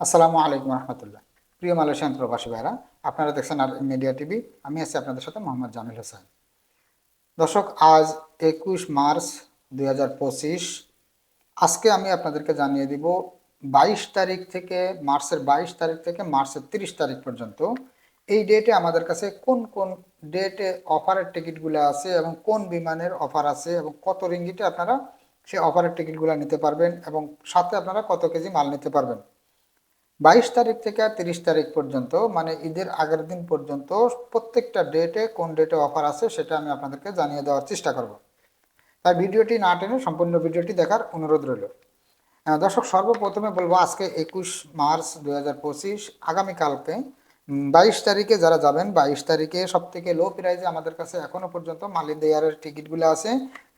আসসালামু আলাইকুম রহমতুল্লাহ। প্রিয় মালয়েশিয়ান প্রবাসী ভাইরা, আপনারা দেখছেন আর মিডিয়া টিভি, আমি আছি আপনাদের সাথে মোহাম্মদ জামিল হোসেন। দর্শক, আজ একুশ মার্চ দু হাজার পঁচিশ। আজকে আমি আপনাদেরকে জানিয়ে দিব বাইশ তারিখ থেকে, মার্চের বাইশ তারিখ থেকে, মার্চের তিরিশ তারিখ পর্যন্ত এই ডেটে আমাদের কাছে কোন কোন ডেটে অফারের টিকিটগুলো আছে এবং কোন বিমানের অফার আছে এবং কত রিঙ্গিটে আপনারা সেই অফারের টিকিটগুলো নিতে পারবেন এবং সাথে আপনারা কত কেজি মাল নিতে পারবেন। বাইশ তারিখ থেকে তিরিশ তারিখ পর্যন্ত মানে ঈদের আগের দিন পর্যন্ত প্রত্যেকটা ডেটে কোন ডেটে অফার আছে সেটা আমি আপনাদেরকে জানিয়ে দেওয়ার চেষ্টা করব। তাই ভিডিওটি না টেনে সম্পূর্ণ ভিডিওটি দেখার অনুরোধ রইল। দর্শক, সর্বপ্রথমে বলব আজকে একুশ মার্চ দু হাজার পঁচিশ, আগামীকালকে বাইশ তারিখে যারা যাবেন, বাইশ তারিখে সব থেকে লো প্রাইজে আমাদের কাছে এখনও পর্যন্ত মালিদ এয়ারের টিকিটগুলো আছে,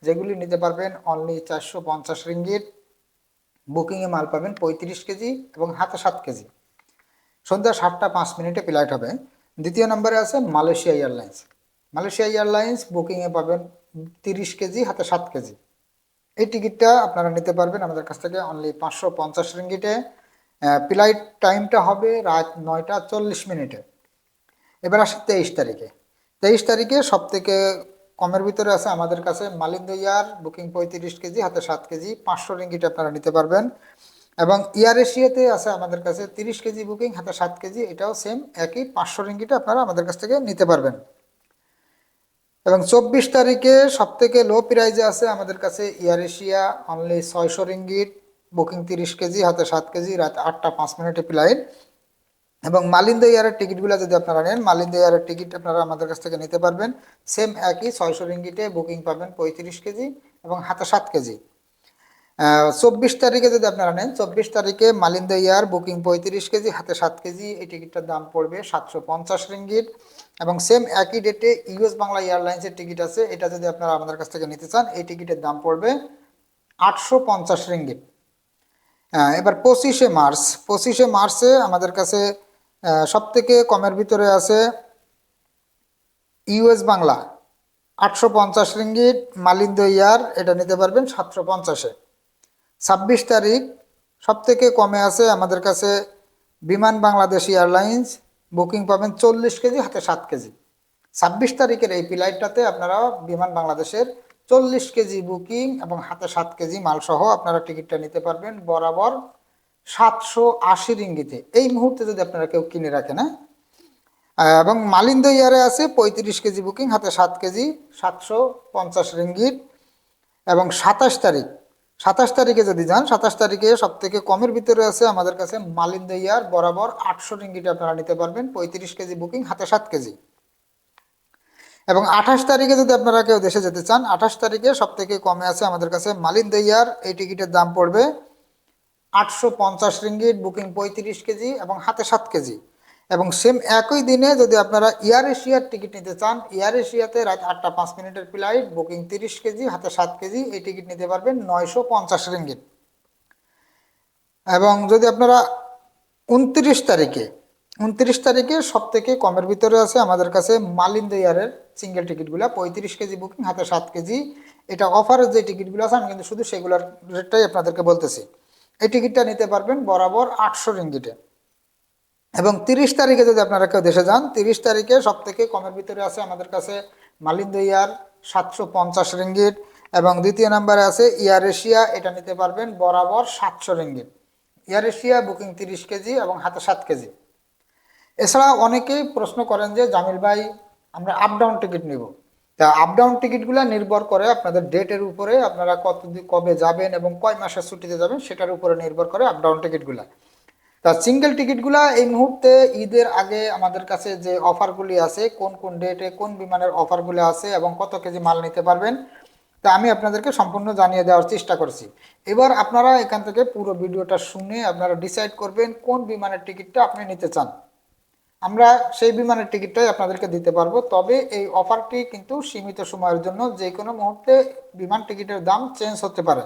যেগুলি নিতে পারবেন অনলি চারশো পঞ্চাশ রিঙ্গিট বুকিংয়ে মাল পাবেন পঁয়ত্রিশ কেজি এবং হাতে সাত কেজি। সন্ধ্যা সাতটা পাঁচ মিনিটে ফ্লাইট হবে। দ্বিতীয় নম্বরে আছে মালয়েশিয়া এয়ারলাইন্স। মালয়েশিয়া এয়ারলাইন্স বুকিংয়ে পাবেন তিরিশ কেজি, হাতে সাত কেজি। এই টিকিটটা আপনারা নিতে পারবেন আমাদের কাছ থেকে অনলি পাঁচশো পঞ্চাশ রিঙ্গিটে। ফ্লাইট টাইমটা হবে রাত নয়টা চল্লিশ মিনিটে। এবার আসি তেইশ তারিখে। তেইশ তারিখে সব থেকে কমের ভিতরে আছে আমাদের কাছে মালিন্দ ইয়ার বুকিং পঁয়ত্রিশ কেজি, হাতে সাত কেজি, পাঁচশো রিঙ্গিট আপনারা নিতে পারবেন। এবং ইয়ার এশিয়াতে আছে আমাদের কাছে তিরিশ কেজি বুকিং, হাতে সাত কেজি, এটাও সেম একই, পাঁচশো রিঙ্গিটে আপনারা আমাদের কাছ থেকে নিতে পারবেন। এবং চব্বিশ তারিখে সব থেকে লো প্রাইজে আছে আমাদের কাছে ইয়ার এশিয়া অনলি ছয়শো রিঙ্গিট, বুকিং তিরিশ কেজি, হাতে সাত কেজি, রাত আটটা পাঁচ মিনিটে ফ্লাইট এবং মালিন্দ এয়ারের টিকিটগুলো যদি আপনারা নেন, মালিন্দ এয়ারের টিকিট আপনারা আমাদের কাছ থেকে নিতে পারবেন। সেম একই ছয়শো রিঙ্গিটে বুকিং পাবেন পঁয়ত্রিশ কেজি এবং হাতে সাত কেজি। চব্বিশ তারিখে যদি আপনারা নেন, চব্বিশ তারিখে মালিন্দ ইয়ার বুকিং পঁয়ত্রিশ কেজি, হাতে সাত কেজি, এই টিকিটটার দাম পড়বে সাতশো পঞ্চাশ রিঙ্গিট এবং সেম একই ডেটে ইউএস বাংলা এয়ারলাইন্সের টিকিট আছে, এটা যদি আপনারা আমাদের কাছ থেকে নিতে চান, এই টিকিটের দাম পড়বে আটশো পঞ্চাশ রিঙ্গিট এবার পঁচিশে মার্চ, পঁচিশে মার্চে আমাদের কাছে সব থেকে কমের ভিতরে আছে ইউএস বাংলা, আটশো পঞ্চাশ রিঙ্গিট মালিন্দ ইয়ার, এটা নিতে পারবেন সাতশো পঞ্চাশে। ছাব্বিশ তারিখ সব থেকে কমে আছে আমাদের কাছে বিমান বাংলাদেশ এয়ারলাইন্স, বুকিং পাবেন চল্লিশ কেজি, হাতে সাত কেজি। ছাব্বিশ তারিখের এই ফ্লাইটটাতে আপনারা বিমান বাংলাদেশের চল্লিশ কেজি বুকিং এবং হাতে সাত কেজি মালসহ আপনারা টিকিটটা নিতে পারবেন বরাবর সাতশো আশি রিঙ্গিতে এই মুহূর্তে যদি আপনারা কেউ কিনে রাখেন হ্যাঁ? এবং মালিন্দ ইয়ারে আছে পঁয়ত্রিশ কেজি বুকিং, হাতে সাত কেজি, সাতশো পঞ্চাশ রিঙ্গিট এবং সাতাশ তারিখ, সাতাশ তারিখে যদি যান, সাতাশ তারিখে সব থেকে কমের ভিতরে আছে আমাদের কাছে মালিন্দ ইয়ার, বরাবর আটশো রিঙ্গিট আপনারা নিতে পারবেন, পঁয়ত্রিশ কেজি বুকিং, হাতে সাত কেজি। এবং আঠাশ তারিখে যদি আপনারা কেউ দেশে যেতে চান, আঠাশ তারিখে সব থেকে কমে আছে আমাদের কাছে মালিন্দ ইয়ার, এই টিকিটের দাম পড়বে আটশো পঞ্চাশ রিঙ্গিট বুকিং পঁয়ত্রিশ কেজি এবং হাতে সাত কেজি। এবং সেম একই দিনে যদি আপনারা এয়ার এশিয়ার টিকিট নিতে চান, এয়ার এশিয়াতে রাত আটটা পাঁচ মিনিটের ফ্লাইট, বুকিং তিরিশ কেজি, হাতে সাত কেজি, এই টিকিট নিতে পারবেন নয়শো পঞ্চাশ রিঙ্গিট এবং যদি আপনারা উনত্রিশ তারিখে উনত্রিশ তারিখে সব থেকে কমের ভিতরে আছে আমাদের কাছে মালিন্দ ইয়ারের সিঙ্গেল টিকিটগুলো, পঁয়ত্রিশ কেজি বুকিং, হাতে সাত কেজি। এটা অফারের যে টিকিটগুলো আছে, আমি কিন্তু শুধু সেগুলোর রেটটাই আপনাদেরকে বলতেছি। এই টিকিটটা নিতে পারবেন বরাবর আটশো রিঙ্গিটে এবং তিরিশ তারিখে যদি আপনারা কেউ দেশে যান, তিরিশ তারিখে সব থেকে কমের ভিতরে আছে আমাদের কাছে মালিন্দ ইয়ার সাতশো পঞ্চাশ রিঙ্গিট এবং দ্বিতীয় নাম্বারে আছে ইয়ার এশিয়া, এটা নিতে পারবেন বরাবর সাতশো রিঙ্গিট এয়ার এশিয়া বুকিং তিরিশ কেজি এবং হাতে সাত কেজি। এছাড়া অনেকেই প্রশ্ন করেন যে, জামিল ভাই, আমরা আপ ডাউন টিকিট নিব। তা আপ ডাউন টিকিটগুলো নির্ভর করে আপনাদের ডেটের উপরে আপনারা কত কবে যাবেন এবং কয় মাসের ছুটিতে যাবেন সেটার উপরে নির্ভর করে আপ ডাউন টিকিটগুলো তা সিঙ্গেল টিকিটগুলা এই মুহূর্তে ঈদের আগে আমাদের কাছে যে অফারগুলি আছে, কোন কোন ডেটে কোন বিমানের অফারগুলো আছে এবং কত কেজি মাল নিতে পারবেন, তা আমি আপনাদেরকে সম্পূর্ণ জানিয়ে দেওয়ার চেষ্টা করছি। এবার আপনারা এখান থেকে পুরো ভিডিওটা শুনে আপনারা ডিসাইড করবেন কোন বিমানের টিকিটটা আপনি নিতে চান। আমরা সেই বিমানের টিকিটটাই আপনাদেরকে দিতে পারব। তবে এই অফারটি কিন্তু সীমিত সময়ের জন্য যে কোনো মুহূর্তে বিমান টিকিটের দাম চেঞ্জ হতে পারে।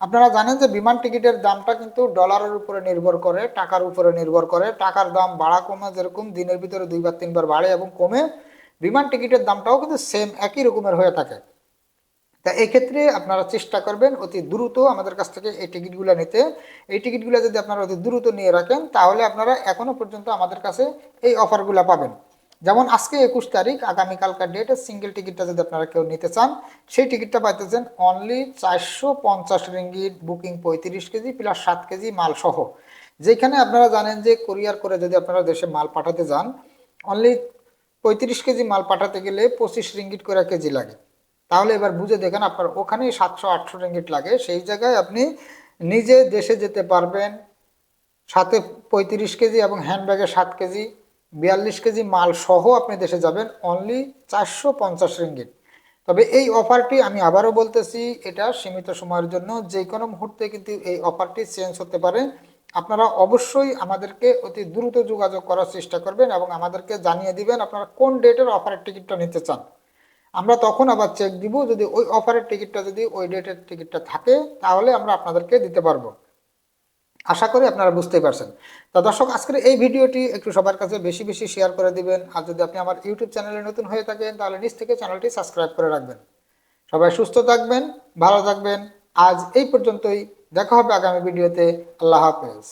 আপনারা জানেন যে বিমান টিকিটের দামটা কিন্তু ডলারের উপরে নির্ভর করে, টাকার উপরে নির্ভর করে। টাকার দাম বাড়া কমে যেরকম দিনের ভিতরে দুইবার তিনবার বাড়ে এবং কমে বিমান টিকিটের দামটাও কিন্তু সেম একই রকমের হয়ে থাকে। তা এক্ষেত্রে আপনারা চেষ্টা করবেন অতি দ্রুত আমাদের কাছ থেকে এই টিকিটগুলো নিতে। এই টিকিটগুলো যদি আপনারা অতি দ্রুত নিয়ে রাখেন, তাহলে আপনারা এখনও পর্যন্ত আমাদের কাছে এই অফারগুলো পাবেন। যেমন আজকে একুশ তারিখ, আগামীকালকার ডেটে সিঙ্গেল টিকিটটা যদি আপনারা কেউ নিতে চান, সেই টিকিটটা পাইতেছেন অনলি চারশো পঞ্চাশ রিঙ্গিট বুকিং পঁয়ত্রিশ কেজি প্লাস সাত কেজি মাল সহ যেখানে আপনারা জানেন যে কোরিয়ার করে যদি আপনারা দেশে মাল পাঠাতে যান অনলি পঁয়ত্রিশ কেজি মাল পাঠাতে গেলে পঁচিশ রিঙ্গিট করে কেজি লাগে। তাহলে এবার বুঝে দেখেন আপনার ওখানেই সাতশো, আটশো রিঙ্গিট লাগে। সেই জায়গায় আপনি নিজে দেশে যেতে পারবেন। সাথে পঁয়ত্রিশ কেজি এবং হ্যান্ডব্যাগে সাত কেজি, বিয়াল্লিশ কেজি মাল সহ আপনি দেশে যাবেন। অনলি চারশো পঞ্চাশ রিঙ্গিট তবে এই অফারটি আমি আবারও বলতেছি, এটা সীমিত সময়ের জন্য। যে কোনো মুহূর্তে কিন্তু এই অফারটি চেঞ্জ হতে পারে। আপনারা অবশ্যই আমাদেরকে অতি দ্রুত যোগাযোগ করার চেষ্টা করবেন এবং আমাদেরকে জানিয়ে দিবেন আপনারা কোন ডেটের অফারের টিকিটটা নিতে চান। আমরা তখন আবার চেক দিব যদি ওই অফারের টিকিটটা যদি ওই ডেটের টিকিটটা থাকে, তাহলে আমরা আপনাদেরকে দিতে পারব। আশা করি আপনারা বুঝতেই পারছেন। তো দর্শক, আজকের এই ভিডিওটি একটু সবার কাছে বেশি বেশি শেয়ার করে দিবেন। আর যদি আপনি আমার ইউটিউব চ্যানেলে নতুন হয়ে থাকেন, তাহলে নিচ থেকে চ্যানেলটি সাবস্ক্রাইব করে রাখবেন। সবাই সুস্থ থাকবেন, ভালো থাকবেন। আজ এই পর্যন্তই। দেখা হবে আগামী ভিডিওতে। আল্লাহ হাফেজ।